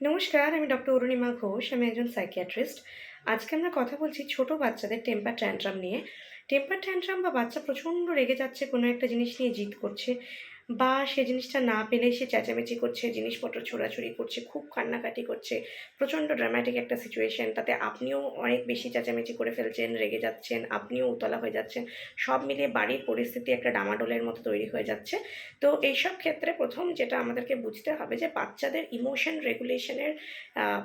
নমস্কার, আমি ডক্টর অরুণিমা ঘোষ, আমি একজন সাইকিয়াট্রিস্ট আজকে আমরা কথা বলছি ছোট বাচ্চাদের টেম্পার ট্যান্ট্রাম নিয়ে। টেম্পার ট্যান্ট্রাম বা বাচ্চা প্রচণ্ড রেগে যাচ্ছে, কোনো একটা জিনিস নিয়ে জিদ করছে। বা সে জিনিসটা না পেলে সে চেঁচামেচি করছে, জিনিসপত্র ছোড়াছুড়ি করছে, খুব কান্নাকাটি করছে, প্রচণ্ড ড্রামাটিক একটা সিচুয়েশন তাতে আপনিও অনেক বেশি চেঁচামেচি করে ফেলছেন, রেগে যাচ্ছেন, আপনিও উতলা হয়ে যাচ্ছেন, সব মিলিয়ে বাড়ির পরিস্থিতি একটা ডামাডোলের মতো তৈরি হয়ে যাচ্ছে। তো এইসব ক্ষেত্রে প্রথম যেটা আমাদেরকে বুঝতে হবে যে বাচ্চাদের ইমোশন রেগুলেশনের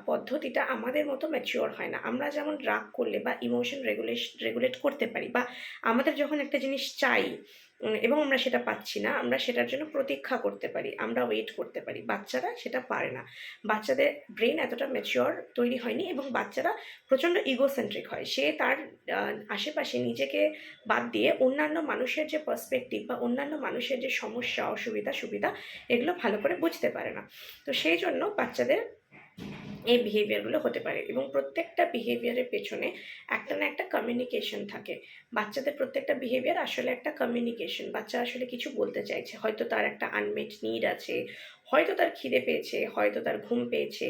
পদ্ধতিটা আমাদের মতো ম্যাচিওর হয় না। আমরা যেমন রাগ করলে বা ইমোশন রেগুলেশন রেগুলেট করতে পারি বা আমাদের যখন একটা জিনিস চাই এবং আমরা সেটা পাচ্ছি না। আমরা সেটার জন্য প্রতীক্ষা করতে পারি। আমরা ওয়েট করতে পারি। বাচ্চারা সেটা পারে না। বাচ্চাদের ব্রেন এতটা ম্যাচিওর তৈরি হয়নি এবং বাচ্চারা প্রচণ্ড ইগোসেন্ট্রিক হয়। সে তার আশেপাশে নিজেকে বাদ দিয়ে অন্যান্য মানুষের যে পার্সপেক্টিভ বা অন্যান্য মানুষের যে সমস্যা, অসুবিধা, সুবিধা, এগুলো ভালো করে বুঝতে পারে না। তো সেই জন্য বাচ্চাদের এই বিহেভিয়ারগুলো হতে পারে। এবং প্রত্যেকটা বিহেভিয়ারের পেছনে একটা না একটা কমিউনিকেশন থাকে। বাচ্চাদের প্রত্যেকটা বিহেভিয়ার আসলে একটা কমিউনিকেশন বাচ্চা আসলে কিছু বলতে চাইছে। হয়তো তার একটা আনমেট নিড আছে হয়তো তার খিদে পেয়েছে, হয়তো তার ঘুম পেয়েছে,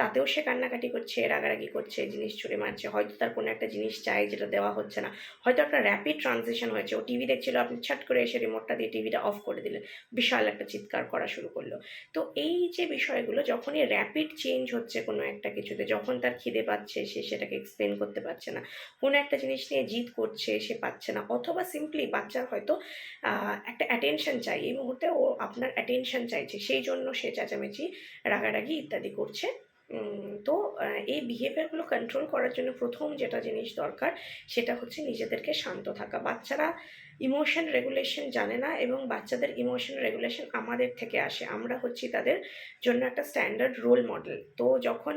তাতেও সে কান্নাকাটি করছে, রাগারাগি করছে, জিনিস ছুঁড়ে মারছে, হয়তো তার কোনো একটা জিনিস চাই যেটা দেওয়া হচ্ছে না। হয়তো একটা র্যাপিড ট্রানজিশন হয়েছে, ও টিভি দেখছিল, আপনি ছাট করে এসে রিমোটটা দিয়ে টিভিটা অফ করে দিলেন, বিশাল একটা চিৎকার করা শুরু করল। তো এই যে বিষয়গুলো, যখনই র্যাপিড চেঞ্জ হচ্ছে কোনো একটা কিছুতে, যখন তার খিদে পাচ্ছে, সে সেটাকে এক্সপ্লেন করতে পারছে না। কোনো একটা জিনিস নিয়ে জিদ করছে, সে পাচ্ছে না। অথবা সিম্পলি বাচ্চার হয়তো একটা অ্যাটেনশন চাই। এই মুহূর্তে ও আপনার অ্যাটেনশন চাইছে, সেই জন্য সে চেঁচামেচি, রাগারাগি ইত্যাদি করছে। তো এই বিহেভিয়ারগুলো কন্ট্রোল করার জন্য প্রথম যেটা জিনিস দরকার, সেটা হচ্ছে নিজেদেরকে শান্ত থাকা। বাচ্চারা ইমোশন রেগুলেশন জানে না এবং বাচ্চাদের ইমোশন রেগুলেশন আমাদের থেকে আসে। আমরা হচ্ছি তাদের জন্য একটা স্ট্যান্ডার্ড রোল মডেল তো যখন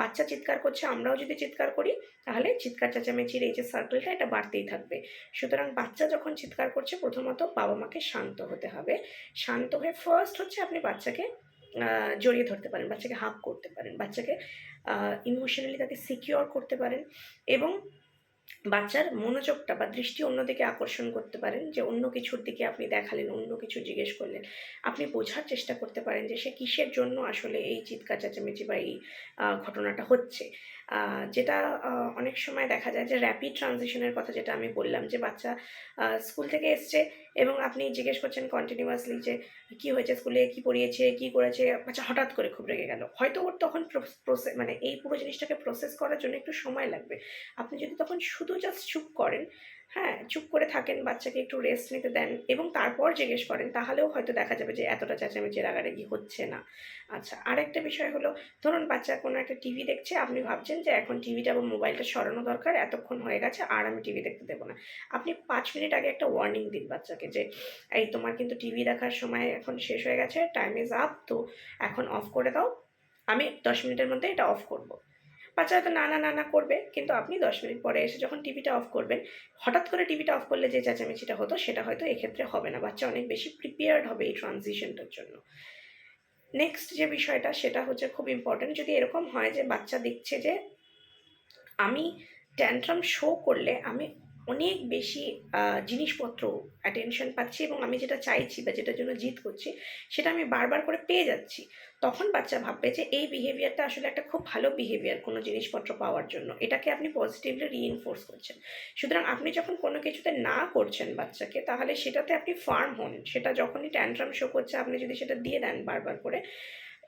বাচ্চা চিৎকার করছে, আমরাও যদি চিৎকার করি, তাহলে চিৎকার চেঁচামেচির এই যে সার্কেলটা এটা বাড়তেই থাকবে। সুতরাং বাচ্চা যখন চিৎকার করছে, প্রথমত বাবা মাকে শান্ত হতে হবে। শান্ত হয়ে ফার্স্ট হচ্ছে আপনি বাচ্চাকে জড়িয়ে ধরতে পারেন, বাচ্চাকে হাক করতে পারেন, বাচ্চাকে ইমোশনালি তাকে সিকিওর করতে পারেন এবং বাচ্চার মনোযোগটা বা দৃষ্টি অন্যদিকে আকর্ষণ করতে পারেন, যে অন্য কিছুর দিকে আপনি দেখালেন, অন্য কিছু জিজ্ঞেস করলেন। আপনি বোঝার চেষ্টা করতে পারেন যে সে কিসের জন্য আসলে এই চিৎকার, চেঁচামেচি বা এই ঘটনাটা হচ্ছে। যেটা অনেক সময় দেখা যায় যে র্যাপিড ট্রানজিশনের কথা যেটা আমি বললাম, যে বাচ্চা স্কুল থেকে এসছে এবং আপনি জিজ্ঞেস করছেন কন্টিনিউয়াসলি যে কী হয়েছে স্কুলে কী পড়িয়েছে, কী করেছে? আচ্ছা হঠাৎ করে খুব রেগে গেল। হয়তো ওর তখন প্রসেস মানে এই পুরো জিনিসটাকে প্রসেস করার জন্য একটু সময় লাগবে। আপনি যদি তখন শুধু জাস্ট চুপ করেন হ্যাঁ চুপ করে থাকেন, বাচ্চাকে একটু রেস্ট নিতে দেন এবং তারপর জিজ্ঞেস করেন, তাহলেও হয়তো দেখা যাবে যে এতটা চেঁচামেচি রাগারাগি হচ্ছে না। আচ্ছা আরেকটা বিষয় হলো, ধরুন বাচ্চা কোনো একটা টিভি দেখছে, আপনি ভাবছেন যে এখন টিভিটা বা মোবাইলটা সরানো দরকার, এতক্ষণ হয়ে গেছে, আর আমি টিভি দেখতে দেবো না। আপনি পাঁচ মিনিট আগে একটা ওয়ার্নিং দিন বাচ্চাকে যে, এই তোমার কিন্তু টিভি দেখার সময় এখন শেষ হয়ে গেছে টাইম ইজ আপ তো এখন অফ করে দাও। আমি দশ মিনিটের মধ্যে এটা অফ করব। বাচ্চা তো নানা নানা করবে, কিন্তু আপনি দশ মিনিট পরে এসে যখন টিভিটা অফ করবেন, হঠাৎ করে টিভিটা অফ করলে যে চেঁচামেচিটা হতো, সেটা হয়তো এক্ষেত্রে হবে না। বাচ্চা অনেক বেশি প্রিপেয়ার্ড হবে এই ট্রানজিশনটার জন্য। নেক্সট যে বিষয়টা, সেটা হচ্ছে খুব ইম্পর্ট্যান্ট যদি এরকম হয় যে বাচ্চা দেখছে যে আমি ট্যান্ট্রাম শো করলে আমি অনেক বেশি জিনিসপত্র অ্যাটেনশন পাচ্ছি এবং আমি যেটা চাইছি বা যেটার জন্য জিত করছি, সেটা আমি বারবার করে পেয়ে যাচ্ছি। তখন বাচ্চা ভাববে যে এই বিহেভিয়ারটা আসলে একটা খুব ভালো বিহেভিয়ার কোনো জিনিসপত্র পাওয়ার জন্য। এটাকে আপনি পজিটিভলি রিইনফোর্স করছেন। সুতরাং আপনি যখন কোনো কিছুতে না করছেন বাচ্চাকে, তাহলে সেটাতে আপনি ফার্ম হন। সেটা যখনই ট্যান্ট্রাম শো করছে, আপনি যদি সেটা দিয়ে দেন বারবার করে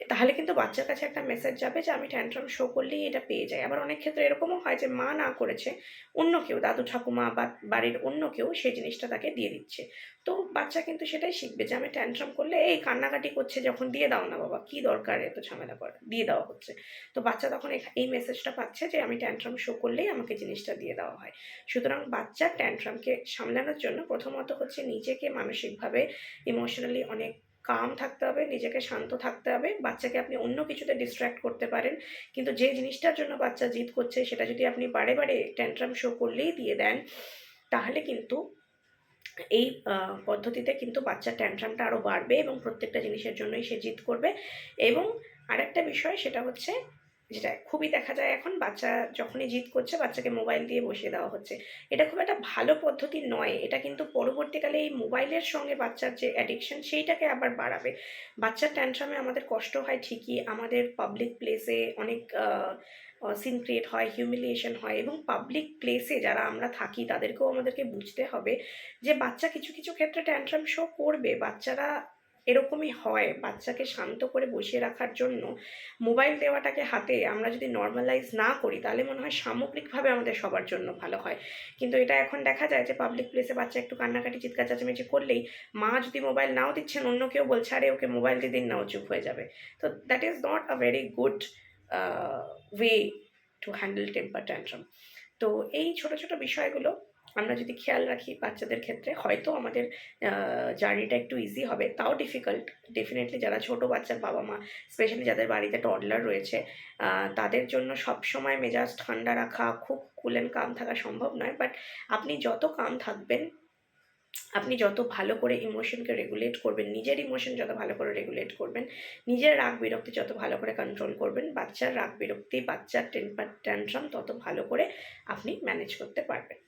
তাহলে কিন্তু বাচ্চার কাছে একটা মেসেজ যাবে যে, আমি ট্যান্ট্রাম শো করলেই এটা পেয়ে যাই। আবার অনেক ক্ষেত্রে এরকমও হয় যে, মা না করেছে, অন্য কেউ, দাদু ঠাকুমা বা বাড়ির অন্য কেউ সেই জিনিসটা তাকে দিয়ে দিচ্ছে। তো বাচ্চা কিন্তু সেটাই শিখবে যে, আমি ট্যান্ট্রাম করলে, এই কান্নাকাটি করছে, যখন দিয়ে দাও না বাবা, কি দরকার এত ঝামেলা করা দিয়ে দেওয়া হচ্ছে। তো বাচ্চা তখন এই মেসেজটা পাচ্ছে যে, আমি ট্যান্ট্রাম শো করলেই আমাকে জিনিসটা দিয়ে দেওয়া হয়। সুতরাং বাচ্চার ট্যান্ট্রামকে সামলানোর জন্য প্রথমত হচ্ছে নিজেকে মানসিকভাবে ইমোশনালি অনেক কাম থাকতে হবে, নিজেকে শান্ত থাকতে হবে, বাচ্চাকে আপনি অন্য কিছুতে ডিস্ট্র্যাক্ট করতে পারেন। কিন্তু যে জিনিসটার জন্য বাচ্চা জিদ করছে, সেটা যদি আপনি বারে বারে ট্যান্ট্রাম শো করলেই দিয়ে দেন, তাহলে কিন্তু এই পদ্ধতিতে কিন্তু বাচ্চার ট্যান্ট্রামটা আরও বাড়বে এবং প্রত্যেকটা জিনিসের জন্যই সে জিদ করবে। এবং আরেকটা বিষয়, সেটা হচ্ছে যেটা খুবই দেখা যায় এখন বাচ্চা যখনই জিদ করছে বাচ্চাকে মোবাইল দিয়ে বসিয়ে দেওয়া হচ্ছে। এটা খুব একটা ভালো পদ্ধতি নয়। এটা কিন্তু পরবর্তীকালে এই মোবাইলের সঙ্গে বাচ্চার যে অ্যাডিকশন সেইটাকে আবার বাড়াবে। বাচ্চার ট্যান্ট্রামে আমাদের কষ্ট হয় ঠিকই। আমাদের পাবলিক প্লেসে অনেক সিন ক্রিয়েট হয় হিউমিলিয়েশন হয় এবং পাবলিক প্লেসে যারা আমরা থাকি তাদেরকেও আমাদেরকে বুঝতে হবে যে বাচ্চা কিছু কিছু ক্ষেত্রে ট্যান্ট্রাম শো করবে। বাচ্চারা এরকমই হয় বাচ্চাকে শান্ত করে বসিয়ে রাখার জন্য মোবাইল দেওয়াটাকে হাতে আমরা যদি নর্মালাইজ না করি, তাহলে মনে হয় সামগ্রিকভাবে আমাদের সবার জন্য ভালো হয়। কিন্তু এটা এখন দেখা যায় যে পাবলিক প্লেসে বাচ্চা একটু কান্নাকাটি, চিৎকার, চেঁচামেচি করলেই মা যদি মোবাইল নাও দিচ্ছেন, অন্য কেউ বলছে, আরে, ওকে মোবাইল দিয়ে দিন নাও চুপ হয়ে যাবে। তো that is not a very good way to handle temper tantrum তো এই ছোট ছোট বিষয়গুলো আমরা যদি খেয়াল রাখি বাচ্চাদের ক্ষেত্রে, হয়তো আমাদের জার্নিটা একটু ইজি হবে, তাও ডিফিকাল্ট ডেফিনেটলি যারা ছোট বাচ্চার বাবা মা স্পেশালি যাদের বাড়িতে টডলার রয়েছে তাদের জন্য সব সময় মেজাজ ঠান্ডা রাখা, খুব কুল অ্যান্ড কাম থাকা সম্ভব নয় বাট আপনি যত কাম থাকবেন, আপনি যত ভালো করে ইমোশনকে রেগুলেট করবেন, নিজের ইমোশন যত ভালো করে রেগুলেট করবেন, নিজের রাগ বিরক্তি যত ভালো করে কন্ট্রোল করবেন, বাচ্চার রাগ বিরক্তি, বাচ্চার টেম্পার ট্যান্ট্রাম তত ভালো করে আপনি ম্যানেজ করতে পারবেন।